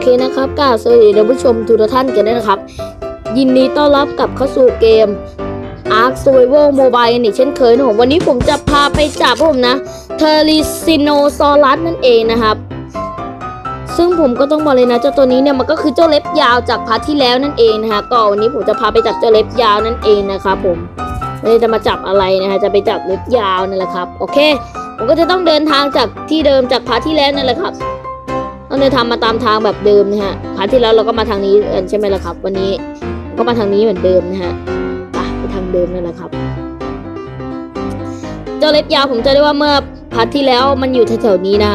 เคนะครับกล่าวสวัสดีท่านผู้ชมทุกท่านกันด้วยนะครับ ยินดีต้อนรับกลับเข้าสู่เกม Ark Survival Mobile กันอีกเช่นเคยนะผมวันนี้ผมจะพาไปจับผมนะเทอริซิโนซอรัสนั่นเองนะครับ ซึ่งผมก็ต้องบอกเลยนะเจ้าตัวนี้เนี่ยมันก็คือเจ้าเล็บยาวจากพาร์ทที่แล้วนั่นเองนะฮะก็วันนี้ผมจะพาไปจับเจ้าเล็บยาวนั่นเองนะครับผมไม่ได้จะมาจับอะไรนะฮะจะไปจับเล็บยาวนั่นแหละครับโอเคผมก็จะต้องเดินทางจากที่เดิมจากพาร์ทที่แล้วนั่นแหละครับ ต้องเดินทางมาตามทางแบบเดิมนะฮะพาร์ทที่แล้วเราก็มาทางนี้กันใช่ไหมล่ะครับ วันนี้ก็มาทางนี้เหมือนเดิมนะฮะไปไปทางเดิมนั่นแหละครับ เจ้าเล็บยาวผมจะได้ว่าเมื่อพาร์ทที่แล้วมันอยู่แถวๆนี้นะ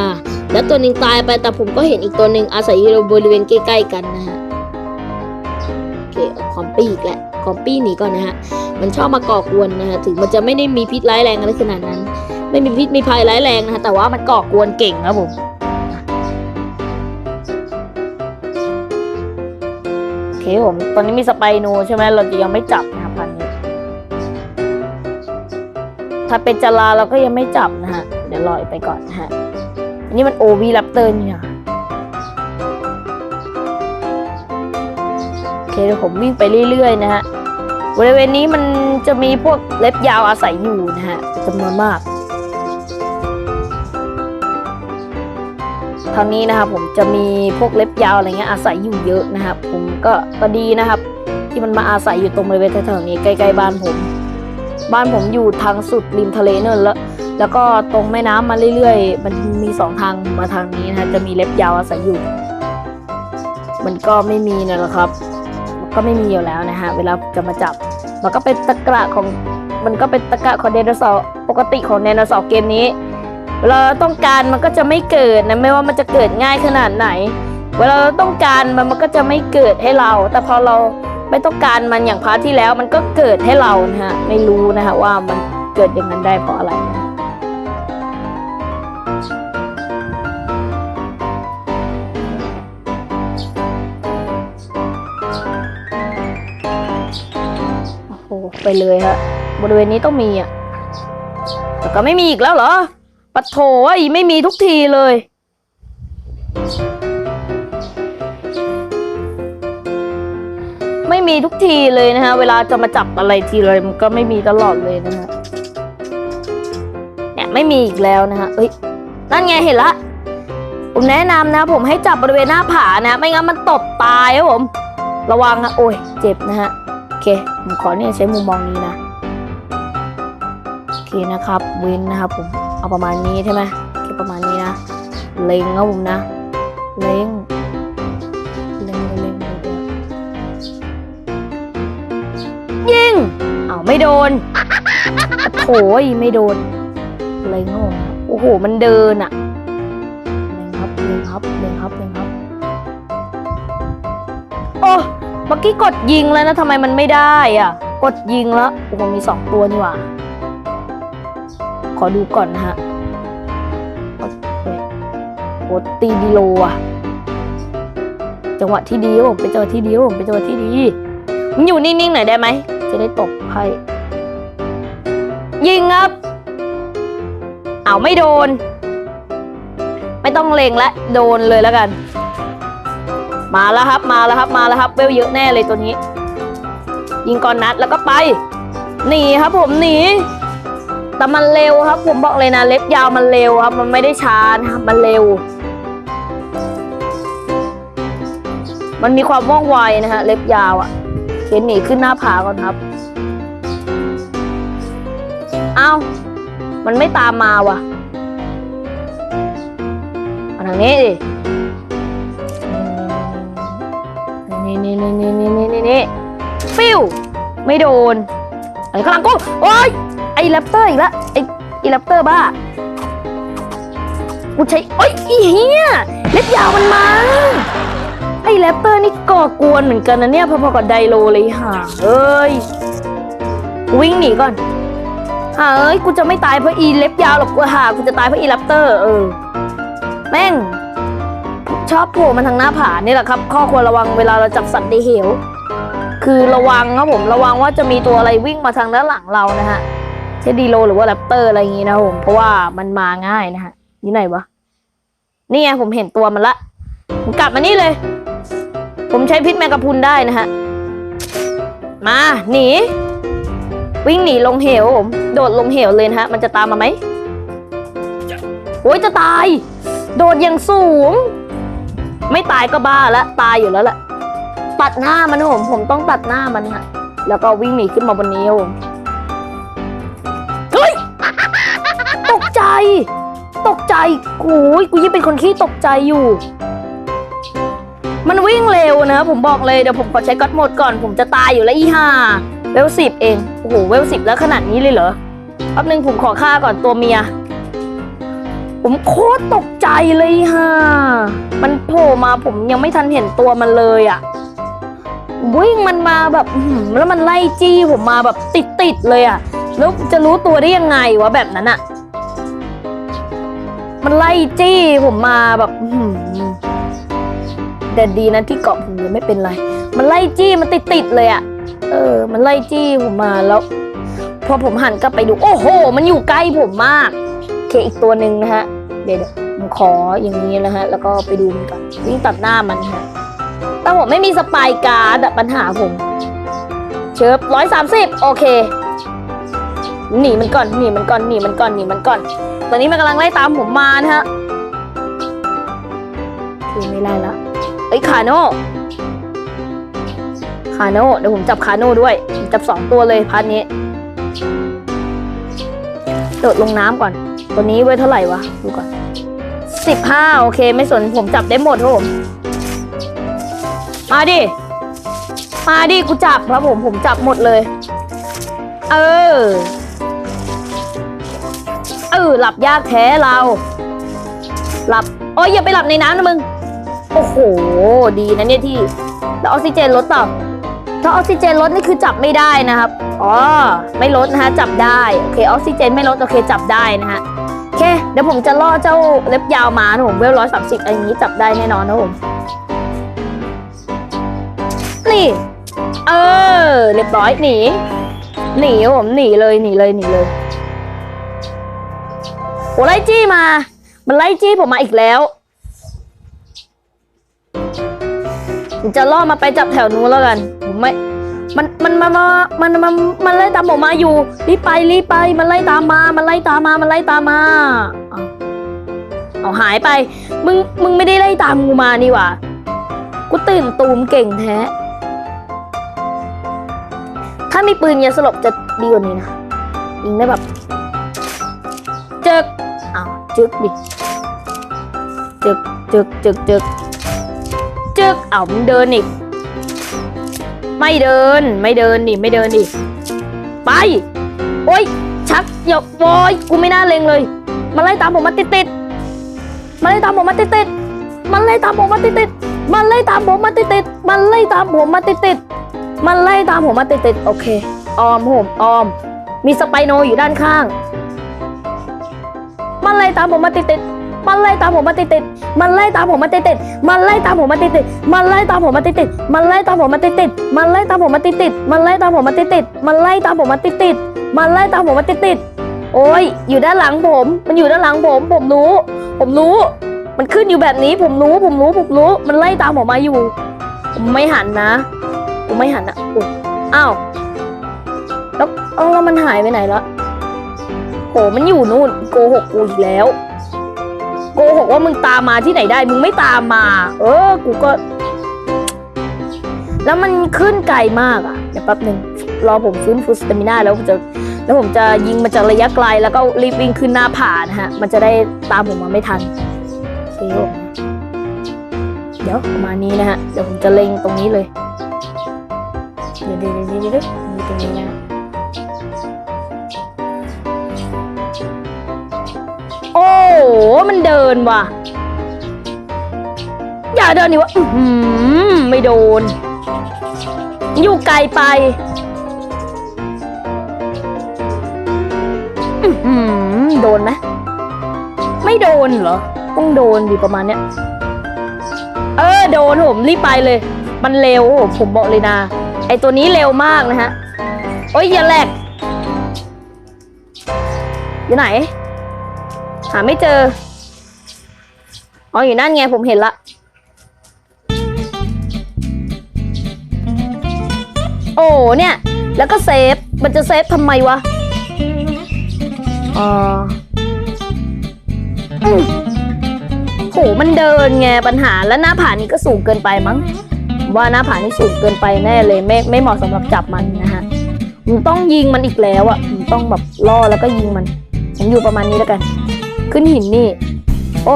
แล้วตัวหนึ่งตายไปแต่ผมก็เห็นอีกตัวหนึ่งอาศัยอยู่บริเวณใกล้ๆกันนะฮะโอเคคอมปี้อีกแหละคอมปี้หนีก่อนนะฮะมันชอบมาก่อกวนนะฮะถึงมันจะไม่ได้มีพิษร้ายแรงอะไรขนาดนั้น ไม่มีพิษมีภัยร้ายแรงนะฮะแต่ว่ามันก่อกวนเก่งครับผม ผมตอนนี้มีสไปโนใช่ไหมเราจะยังไม่จับนะครับพันนี้ ถ้าเป็นจราเราก็ยังไม่จับนะฮะ เดี๋ยวรออไปก่อนนะฮะ อันนี้มันโอวีแรปเตอร์นี่นะโอเคเดี๋ยวผมวิ่งไปเรื่อยๆนะฮะบริเวณนี้มันจะมีพวกเล็บยาวอาศัยอยู่นะฮะจำนวนมาก ทางนี้นะครับผมจะมีพวกเล็บยาวอะไรเงี้ยอาศัยอยู่เยอะนะครับ ผมก็ก็ดีนะครับ ที่มันมาอาศัยอยู่ตรงบริเวณแถวๆนี้ใกล้ๆบ้านผม บ้านผมอยู่ทางสุดริมทะเลเนินแล้วแล้วก็ตรงแม่น้ำมาเรื่อยๆ มันมีสองทางมาทางนี้นะจะมีเล็บยาวอาศัยอยู่ มันก็ไม่มีนะหรอกครับ มันก็ไม่มีอยู่แล้วนะฮะ เวลาจะมาจับ มันก็เป็นตะกระของ มันก็เป็นตะกระของไดโนเสาร์ปกติของไดโนเสาร์เกมนี้ เวลาเราต้องการมันก็จะไม่เกิดนะไม่ว่ามันจะเกิดง่ายขนาดไหน เวลาเราต้องการมันมันก็จะไม่เกิดให้เรา แต่พอเราไม่ต้องการมันอย่างพาร์ทที่แล้วมันก็เกิดให้เรานะฮะไม่รู้นะฮะว่ามันเกิดอย่างนั้นได้เพราะอะไรนะฮะโอ้โหไปเลยฮะบริเวณนี้ต้องมีอะแต่ก็ไม่มีอีกแล้วเหรอ ปัดโถไอ้ไม่มีทุกทีเลย ไม่มีทุกทีเลยนะฮะ เวลาจะมาจับอะไรทีไรมันก็ไม่มีตลอดเลยนะฮะ เนี่ยไม่มีอีกแล้วนะฮะเอ้ย นั่นไงเห็นละผมแนะนำนะ ผมให้จับบริเวณหน้าผานะ ไม่งั้นมันตบตายครับผม ระวังนะโอ้ย เจ็บนะฮะ โอเค ผมขอเนี่ยใช้มุมมองนี้นะ โอเคนะครับ เว้นนะครับผม เอาประมาณนี้ใช่ไหมโอเคประมาณนี้นะ เล็งครับผมนะ เล็ง เล็งเล็งเล็งเล็งยิงอ้าไม่โดนโถยไม่โดน เล็งครับผมโอ้โห มันเดินอะเล็งครับ เล็งครับ เล็งครับ เล็งครับ โอ้เมื่อกี้กดยิงแล้วนะทำไมมันไม่ได้อะ กดยิงแล้วโอ้โหมีสองตัวนี่หว่า ขอดูก่อนนะฮะโอ้ตีดีโลอะจังหวะที่ดีผมเป็นจังหวะที่ดีผมเป็นจังหวะที่ดีมันอยู่นิ่งๆหน่อยได้ไหม จะได้ตบให้ยิงครับ เอาไม่โดน ไม่ต้องเลงและ โดนเลยแล้วกัน มาแล้วครับ มาแล้วครับ มาแล้วครับเวลเยอะแน่เลยตัวนี้ ยิงก่อนนัดแล้วก็ไป หนีครับผมหนี แต่มันเร็วครับ ผมบอกเลยนะ เล็บยาวมันเร็วครับ มันไม่ได้ช้านะครัมันเร็ว มันมีความว่องไวนะฮะเล็บยาวอะ่ะเข็นหนีขึ้นหน้าผาก่อนครับ เอา้า มันไม่ตามมาว่ะมาทางนี้ดินี่นี่นี่นี่นี่นี่นี่ฟิวไม่โดนอะไรกำลังกูโอ๊ย ไอ้แรปเตอร์อีกแล้วไอ้ไอ้แรปเตอร์บ้ากูใช้โอ้ยอีเหี้ยเล็บยาวมันมาไอ้แรปเตอร์นี่ก่อกวนเหมือนกันนะเนี่ยพอๆกับไดโลเลยห่าเอ้ยวิ่งหนีก่อนห่าเอ้ยกูจะไม่ตายเพราะอีเล็บยาวหรอกกูห่ากูจะตายเพราะอีแรปเตอร์เออแม่งชอบโผล่มาทางหน้าผานี่แหละครับ ข้อควรระวังเวลาเราจับสัตว์ในเหว คือระวังครับผมระวังว่าจะมีตัวอะไรวิ่งมาทางด้านหลังเรานะฮะ เชดีโลหรือว่าแรปเตอร์อะไรอย่างงี้นะผมเพราะว่ามันมาง่ายนะฮะนี่ไหนวะนี่ไงผมเห็นตัวมันละผมกลับมานี่เลย ผมใช้พิษแมงกะพรุนได้นะฮะมาหนีวิ่งหนีลงเหวผมโดดลงเหวเลยนะฮะ มันจะตามมาไหมโอ้ยจะตาย โดดอย่างสูง ไม่ตายก็บ้าแล้วตายอยู่แล้วแหละตัดหน้ามันผมผมต้องตัดหน้ามันฮะแล้วก็วิ่งหนีขึ้นมาบนนี้ผม ตกใจตกใจกูยกูยิ่งเป็นคนขี้ตกใจอยู่ มันวิ่งเร็วนะ ผมบอกเลยเดี๋ยวผมขอใช้ก๊อตโหมดก่อน ผมจะตายอยู่แล้วอีห่าเวลสิบเองโอ้โหเวลสิบแล้วขนาดนี้เลยเหรอแป๊บนึงผมขอฆ่าก่อนตัวเมีย ผมโคตรตกใจเลยฮ่ามันโผล่มาผมยังไม่ทันเห็นตัวมันเลยอะ่ะวิ่งมันมาแบบแล้วมันไล่จี้ผมมาแบบติดติดๆเลยอะ่ะ แล้วจะรู้ตัวได้ยังไงวะแบบนั้นอะ่ะ มันไล่จี้ผมมาแบบแต่ดีนะที่เกาะผมยังไม่เป็นไร มันไล่จี้มันติดติดเลยอะเออ มันไล่จี้ผมมาแล้ว พอผมหันกลับไปดู โอ้โห มันอยู่ใกล้ผมมากโอเคอีกตัวหนึ่งนะฮะ เดี๋ยวผมขออย่างนี้นะฮะ แล้วก็ไปดูมันก่อนวิ่งตัดหน้ามันฮะแต่ผมไม่มีสปายการ์ดปัญหาผม เชิบร้อยสามสิบโอเคหนีมันก่อนหนีมันก่อนหนีมันก่อนหนีมันก่อน ตอนนี้มันกำลังไล่ตามผมมานะฮะคือไม่ไล่ละเอ้ยคาโน่คาโน่เดี๋ยวผมจับคาโน่ด้วย จับสองตัวเลยพาร์ทนี้โดดลงน้ำก่อน ตัวนี้ไว้เท่าไหร่วะ ดูก่อนสิบห้าโอเคไม่สนผมจับได้หมดครับผม มาดิ มาดิ กูจับครับผมผมจับหมดเลย เออ เออหลับยากแท้เรา หลับโอ้ยอย่าไปหลับในน้ำนะมึง โอ้โห ดีนะเนี่ยที่ แล้วออกซิเจนลดเปล่าถ้าออกซิเจนลดนี่คือจับไม่ได้นะครับ อ๋อ ไม่ลดนะฮะ จับได้ โอเค ออกซิเจนไม่ลด โอเค จับได้นะฮะ โอเค เดี๋ยวผมจะล่อเจ้าเล็บยาวมานะผมเวลร้อยสามสิบอะไรอย่างนี้จับได้แน่นอนนะผม นี่ เออ เรียบร้อยหนี หนีผมหนีเลยหนีเลยหนีเลย อ้ไล่จี้มา มันไล่จี้ผมมาอีกแล้วผมจะล่อมาไปจับแถวนู้นแล้วกัน ผมไม่ มัน มันมามามันมันมันไล่ตามผมมาอยู่ รีบไป รีบไป มันไล่ตามมา มันไล่ตามมา มันไล่ตามมา เอาเอาหายไป มึง มึงไม่ได้ไล่ตามกูมานี่หว่า กูตื่นตูมเก่งแท้ ถ้ามีปืนยาสลบจะดีกว่านี้นะ ยิงได้แบบ เจึกอ้าว จึกดิจึกจึกจึกจึกจึกอ้ามึงเดินอีกไม่เดินไม่เดินดิไม่เดินดิไป โอ้ยชักอย่าโอยกูไม่น่าเลงเลยมันไล่ตามผมมาติดติดมันไล่ตามผมมาติดติดมันไล่ตามผมมาติดติดมันไล่ตามผมมาติดติดมันไล่ตามผมมาติดติดมันไล่ตามผมมาติดติดโอเคออมผมออม มีสไปโนอยู่ด้านข้าง มันไล่ตามผมมาติดติดมันไล่ตามผมมาติดติดมันไล่ตามผมมาติดติดมันไล่ตามผมมาติดติดมันไล่ตามผมมาติดติดมันไล่ตามผมมาติดติดมันไล่ตามผมมาติดติดมันไล่ตามผมมาติดติดมันไล่ตามผมมาติดติดมันไล่ตามผมมาติดติดโอ้ยอยู่ด้านหลังผม มันอยู่ด้านหลังผม ผมรู้ ผมรู้ มันขึ้นอยู่แบบนี้ ผมรู้ ผมรู้ ผมรู้ มันไล่ตามผมมาอยู่ ผมไม่หันนะ ผมไม่หันนะอุ๊ยอ้าว แล้วแล้วมันหายไปไหนแล้ว โหมันอยู่นู่นโกหกกูอีกแล้ว โกหกว่ามึงตามมาที่ไหนได้ มึงไม่ตามมา เออ กูก็ แล้วมันขึ้นไกลมากอะเดี๋ยวแป๊บหนึ่งรอผมฟื้นฟูสเตมิน่าแล้วผมจะแล้วผมจะยิงมาจากระยะไกล แล้วก็รีบวิ่งขึ้นหน้าผานะฮะ มันจะได้ตามผมมาไม่ทันเคผมเดี๋ยวประมาณนี้นะฮะ เดี๋ยวผมจะเล็งตรงนี้เลย เดี๋ยวเดี๋ยวเดี๋ยวเดี๋ยวเดี๋ยวตรงนี้นะ โอ้โหมันเดินว่ะ อย่าเดินดิวะอื้อหือไม่โดน อยู่ไกลไปอื้อหือโดนไหมไม่โดนเหรอ ต้องโดนดิประมาณเนี้ย เออโดนผมรีบไปเลย มันเร็วผมบอกเลยนะ ไอตัวนี้เร็วมากนะฮะ โอ้ยอย่าแหลกอยู่ไหน หาไม่เจอ อ๋ออยู่นั่นไงผมเห็นละ โอ้เนี่ย แล้วก็เซฟ มันจะเซฟทำไมวะอ๋อโหมันเดินไงปัญหาแล้วหน้าผานี้ก็สูงเกินไปมั้ง ว่าหน้าผานี้สูงเกินไปแน่เลย ไม่ไม่เหมาะสำหรับจับมันนะฮะมันต้องยิงมันอีกแล้วอะ่ะมันต้องแบบล่อแล้วก็ยิงมัน ผมอยู่ประมาณนี้แล้วกัน ขึ้นหินนี่ โอ้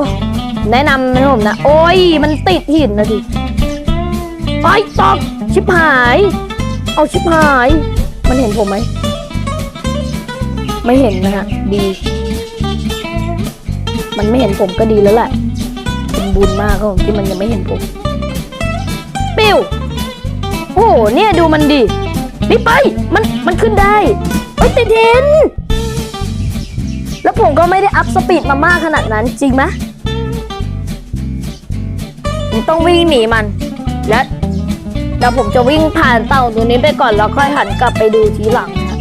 แนะนำนะผมนะ โอ้ย มันติดหินนะดิไอ้ตอกชิบหาย เอาชิบหาย มันเห็นผมไหม ไม่เห็นนะฮะ ดี มันไม่เห็นผมก็ดีแล้วแหละเป็นบุญมากครับผมที่มันยังไม่เห็นผมปิ้วโอ้โหเนี่ยดูมันดินี่ไป มัน มันขึ้นได้เอ้ยติดหิน แล้วผมก็ไม่ได้อัพสปีดมามากขนาดนั้นจริงไหมผมต้องวิ่งหนีมัน และเดี๋ยวผมจะวิ่งผ่านเต่าตัวนี้ไปก่อนแล้วค่อยหันกลับไปดูทีหลังนะ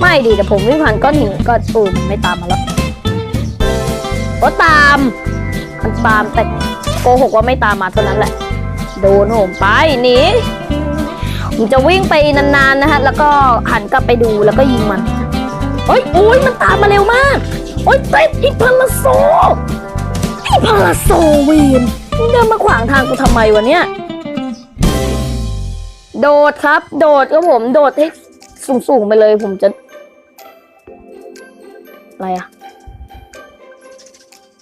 ไม่ดีแต่ผมวิ่งผ่านก้อนหินก็ตูมนไม่ตามมาแล้วโอ้ตามมันตามแต่โกหกว่าไม่ตามมาเท่านั้นแหละ โดนผมไปหนีผมจะวิ่งไปนานๆนะฮะ แล้วก็หันกลับไปดูแล้วก็ยิงมันเฮ้ยโอ้ยมันตามมาเร็วมาก อ๊ยติดอีพาราโซอีพาราโซวีนมึงเดินมาขวางทางกูทำไมวะเนี่ย โดดครับ โดดครับผม โดดให้สูงๆไปเลยผมจะ อะไรอะ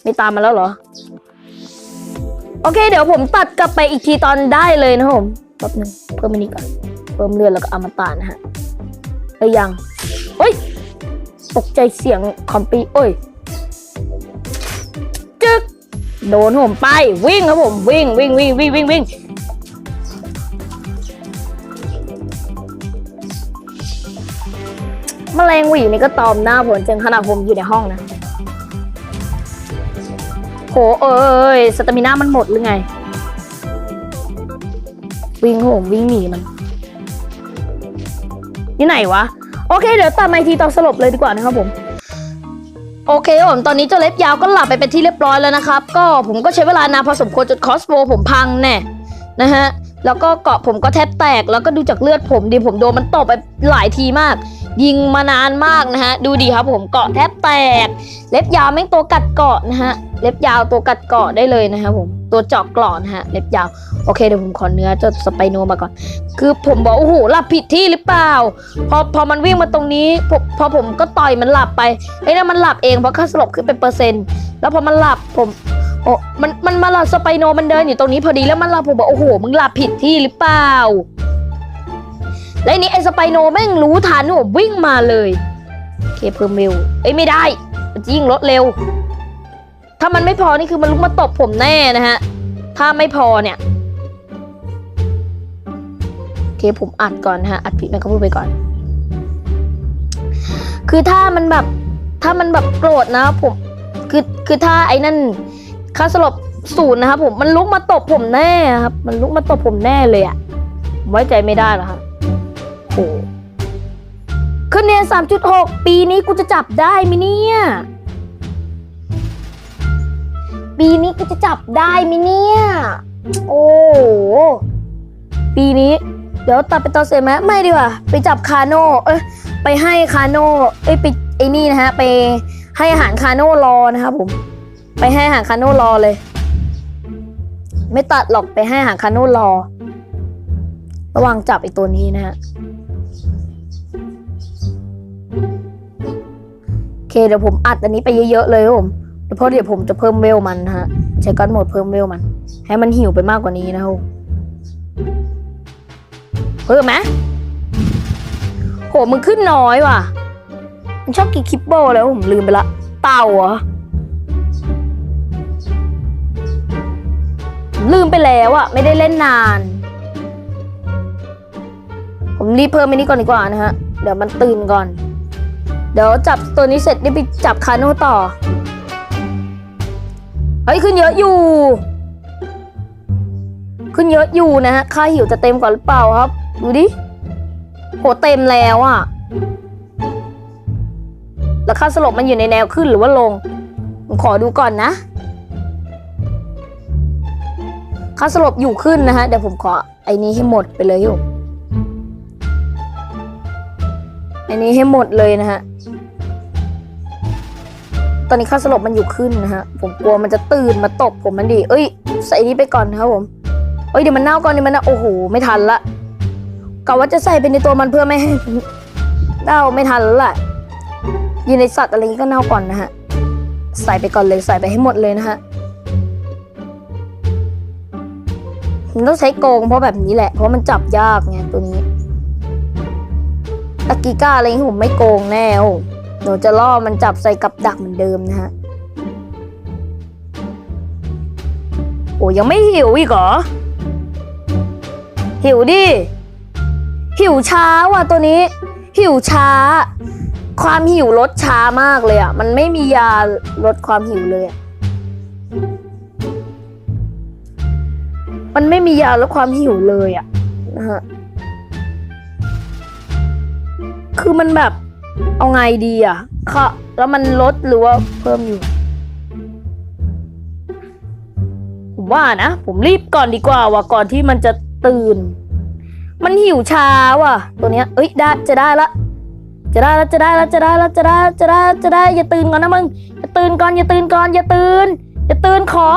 ไม่ตามมาแล้วเหรอ โอเค เดี๋ยวผมตัดกลับไปอีกทีตอนได้เลยนะผมแป๊บหนึงเพิ่มอันนี้ก่อน เพิ่มเลือดแล้วก็อมตะนะฮะเอ้ยยังเฮ้ย ตกใจเสียงคอมปีโอ้ยจึ๊กโดนผมไปวิ่งครับผมวิ่งวิ่งวิ่งวิ่งวิ่งวิ่งแมลงหวีนี่ก็ตอมหน้าผมจนขนาดผมอยู่ในห้องนะโหเอ้ยสตามิน่ามันหมดหรือไง วิ่งผมวิ่งหนีมัน นี่ไหนวะ โอเคเดี๋ยวตัดมาอีกทีตอนสลบเลยดีกว่านะครับผม โอเคผมตอนนี้เจ้าเล็บยาวก็หลับไปเป็นที่เรียบร้อยแล้วนะครับ ก็ผมก็ใช้เวลานานพอสมควรจนคอสโบผมพังแน่นะฮะแล้วก็เกาะผมก็แทบแตกแล้วก็ดูจากเลือดผมดิผมโดนมันตบไปหลายทีมาก ยิงมานานมากนะฮะ ดูดีครับผมเกาะแทบแตก เล็บยาวแม่งตัวกัดเกาะนะฮะ เล็บยาวตัวกัดเกาะได้เลยนะครับผม ตัวเจาะกราะนะฮะ เล็บยาว โอเคเดี๋ยวผมขอเนื้อจ้าสไปโนมาก่อน คือผมบอกโอ้โหหลับผิดที่หรือเปล่า พอพอมันวิ่งมาตรงนี้ พอพอผมก็ต่อยมันหลับไปไอ้นั่นมันหลับเองเพราะค่าสลบขึ้นเป็นเปอร์เซ็นต์ แล้วพอมันหลับผมโอ้มันมันมาหลับสไปโนมันเดินอยู่ตรงนี้พอดีแล้วมันหลับผมบอกโอ้โหมึงหลับผิดที่หรือเปล่า แล้วนี้ไอ้สไปโนแม่งรู้ทันผมวิ่งมาเลยโอเคเพิ่มเร็วเอ้ยไม่ได้จะยิ่งลดเร็ว ถ้ามันไม่พอนี่คือมันลุกมาตบผมแน่นะฮะ ถ้าไม่พอเนี่ยโอเคผมอัดก่อนนะฮะอัดผิดมันก็พูดไปก่อน คือถ้ามันแบบถ้ามันแบบโกรธนะผมคือคือถ้าไอ้นั่นค่าสลบศูนย์นะครับผมมันลุกมาตบผมแน่ครับ มันลุกมาตบผมแน่เลยอะไว้ใจไม่ได้หรอครับ โอ้คะแนนสามจุดหกปีนี้กูจะจับได้ไหมเนี่ย ปีนี้กูจะจับได้ไหมเนี่ย โอ้ปีนี้ เดี๋ยวตัดไปตอนเสร็จไหมไม่ดีกว่า ไปจับคาโน่เอ้ยไปให้คาโน่เอ้ยไปไอ้นี่นะฮะ ไปให้อาหารคาโน่รอนะครับผม ไปให้อาหารคาโน่รอเลย ไม่ตัดหรอกไปให้อาหารคาโน่รอ ระวังจับไอ้ตัวนี้นะฮะ เคเดี๋ยวผมอัดอันนี้ไปเยอะๆเลยผมเพราะเดี๋ยวผมจะเพิ่มเวลมันฮะใช้ก้อนหมดเพิ่มเวลมัน ให้มันหิวไปมากกว่านี้นะครับผมเพิ่มไหมโหมึงขึ้นน้อยว่ะมันชอบกินคิปโบแล้วผมลืมไปละ เต่าเหรอลืมไปแล้วอะไม่ได้เล่นนาน ผมรีบเพิ่มอันนี้ก่อนดีกว่านะฮะ เดี๋ยวมันตื่นก่อน เดี๋ยวจับตัวนี้เสร็จนี่ไปจับคาโน่ต่อ เฮ้ยขึ้นเยอะอยู่ ขึ้นเยอะอยู่นะฮะค่าหิวจะเต็มก่อนหรือเปล่าครับ ดูดิ โหเต็มแล้วอะแล้วค่าสลบมันอยู่ในแนวขึ้นหรือว่าลง ผมขอดูก่อนนะ ค่าสลบอยู่ขึ้นนะฮะเดี๋ยวผมขอไอ้นี้ให้หมดไปเลยอยู่ อันนี้ให้หมดเลยนะฮะ ตอนนี้ค่าสลบมันอยู่ขึ้นนะฮะ ผมกลัวมันจะตื่นมาตบผมมันดี เอ้ย ใส่นี้ไปก่อนนะครับผม เอ้ยเดี๋ยวมันเน่าก่อนเดี๋ยวมันน่าโอ้โห ไม่ทันละกะว่าจะใส่ไปในตัวมันเพื่อไม่ให้เน่าไม่ทันแล้วล่ะอยินในสัตว์อะไรนี้ก็เน่าก่อนนะฮะ ใส่ไปก่อนเลยใส่ไปให้หมดเลยนะฮะมันต้องใช้โกงเพราะแบบนี้แหละ เพราะมันจับยากไงตัวนี้ ตะกีก้าอะไรนี้ผมไม่โกงแน่โอ้หนูจะล่อมันจับใส่กับดักเหมือนเดิมนะฮะ โอ้ยังไม่หิวอีกเหรอ หิวดิ หิวช้าว่ะตัวนี้ หิวช้า ความหิวลดช้ามากเลยอะ มันไม่มียาลดความหิวเลย มันไม่มียาลดความหิวเลยอะนะฮะ คือมันแบบเอาไงดีอะค่ะแล้วมันลดหรือว่าเพิ่มอยู่ ผมว่านะ ผมรีบก่อนดีกว่าว่ะก่อนที่มันจะตื่น มันหิวช้าว่ะ ตัวเนี้ย เอ้ยได้จะได้ละ จะได้ละจะได้ละจะได้ละจะได้จะได้จะได้อย่าตื่นก่อนนะมึงอย่าตื่นก่อนอย่าตื่นก่อนอย่าตื่นอย่าตื่นขอ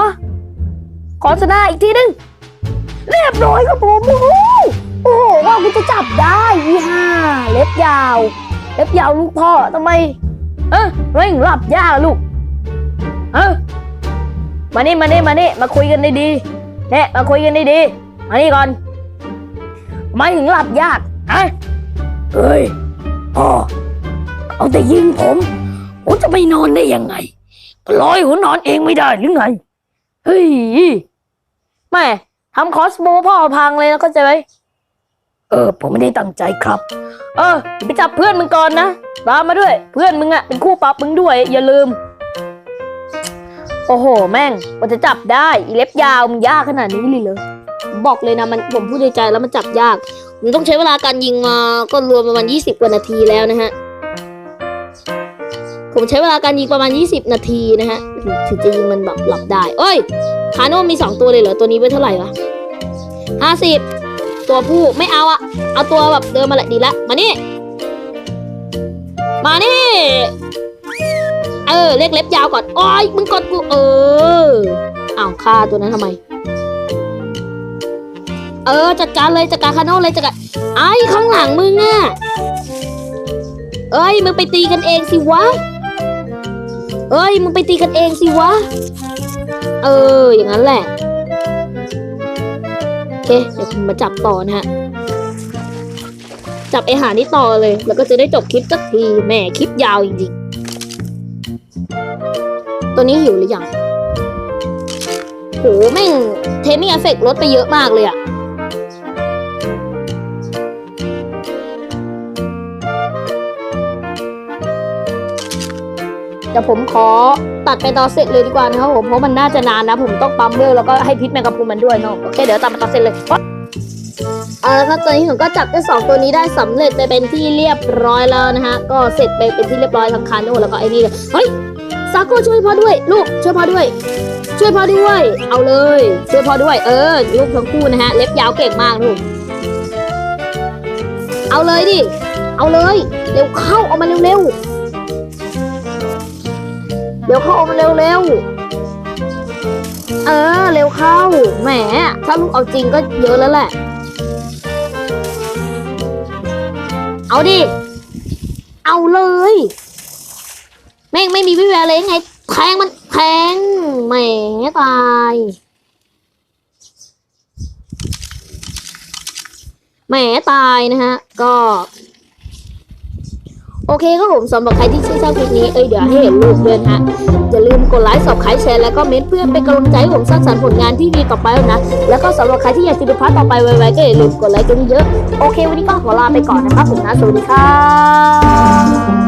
ขอชนะอีกทีนึงเรียบร้อยครับผมโอ้ โอ้โหว่ากูจะจับได้อีห่าเล็บยาว เล็บยาวลูกพ่อทำไม เออไม่หลับยากลูก เออมานี่มานี่มานี่มาคุยกันดีๆเนี่ยมาคุยกันดีๆมานี่ก่อนไม่ถึงหลับยากฮะเอ้ยพ่อเอาแต่ยิงผมผมจะไปนอนได้ยังไงลอยหัวนอนเองไม่ได้หรือไงเฮ้ยแม่ทำคอสโมพ่อพังเลยนะเข้าใจไหม เออ ผมไม่ได้ตั้งใจครับ เอออย่าไปจับเพื่อนมึงก่อนนะตามมาด้วย เพื่อนมึงอะเป็นคู่ปรับมึงด้วย อย่าลืม โอ้โห แม่งกว่าจะจับได้อีเล็บยาวมันยากขนาดนี้เลยเหรอบอกเลยนะมันผมพูดในใจแล้วมันจับยาก มันต้องใช้เวลาการยิงมาก็รวมประมาณ 20 กว่านาทีแล้วนะฮะ ผมใช้เวลาการยิงประมาณ 20 นาทีนะฮะ ถึงถึงจะยิงมันแบบหลับได้ เอ้ยคาโน่มี 2 ตัวเลยเหรอ ตัวนี้ไว้เท่าไหร่วะ50 ตัวผู้ไม่เอาอะเอาตัวแบบเดิมมาแหละดีละมานี่มานี่เออเล็กเล็บยาวก่อนอ้ยมึงกดกูเอออ้าวฆ่าตัวนั้นทำไม เออจัดการเลยจัดการคาโน่เลยจัดการไอ้ข้างหลังมึงอะเอ้ยมึงไปตีกันเองสิวะเอ้ยมึงไปตีกันเองสิวะ เอออย่างนั้นแหละ เคเดี๋ยวผมมาจับต่อนะฮะ จับไอหานี่ต่อเลย แล้วก็จะได้จบคลิปสักทีแหม่คลิปยาวจริงๆตัวนี้หิวหรือยังโหแม่งเทมิ่งเอฟเฟกลดไปเยอะมากเลยอะเดี๋ยวผมขอ ตัดไปตอนเสร็จเลยดีกว่านะครับผมเพราะมันน่าจะนานนะ ผมต้องปั๊มเวลแล้วก็ให้พิษแมงกะพรุนมันด้วยเนาะโอเคเดี๋ยวตัดไปตอนเสร็จเลยเอาละครับตอนนี้ผมก็จับได้สองตัวนี้ได้สำเร็จไปเป็นที่เรียบร้อยแล้วนะฮะก็เสร็จไปเป็นที่เรียบร้อยทั้งคาโน่แล้วก็ไอ้นี่เลยเฮ้ยซาโก้ช่วยพ่อด้วย ลูกช่วยพ่อด้วย ช่วยพ่อด้วย เอาเลย ช่วยพ่อด้วยเออลูกทั้งคู่นะฮะเล็บยาวเก่งมากลูกเอาเลยดิเอาเลย เร็วเข้าเอามาเร็วๆ เร็วเข้าเอามาเร็วๆเออ เร็วเข้า แหม ถ้าลูกเอาจริงก็เยอะแล้วแหละ เอาดิ เอาเลย แม่งไม่มีวิแววเลยยังไง แทงมันแทงแหมตายแหมตายนะฮะ ก็ โอเคก็ผมสำหรับใครที่ชื่นชอบคลิปนี้ เอ้ยเดี๋ยวให้เห็นรูปด้วยนะฮะอย่าลืมกดไลค์สอบใครแชร์แล้วก็เม้นต์เพื่อเป็นกำลังใจให้ผมสร้างสรรค์ผลงานที่ดีต่อไปนะ แล้วก็สำหรับใครที่อยากจะดูพาร์ทต่อไปไวๆก็อย่าลืมกดไลค์กันเยอะ โอเค วันนี้ก็ขอลาไปก่อนนะครับผมนะ สวัสดีครับ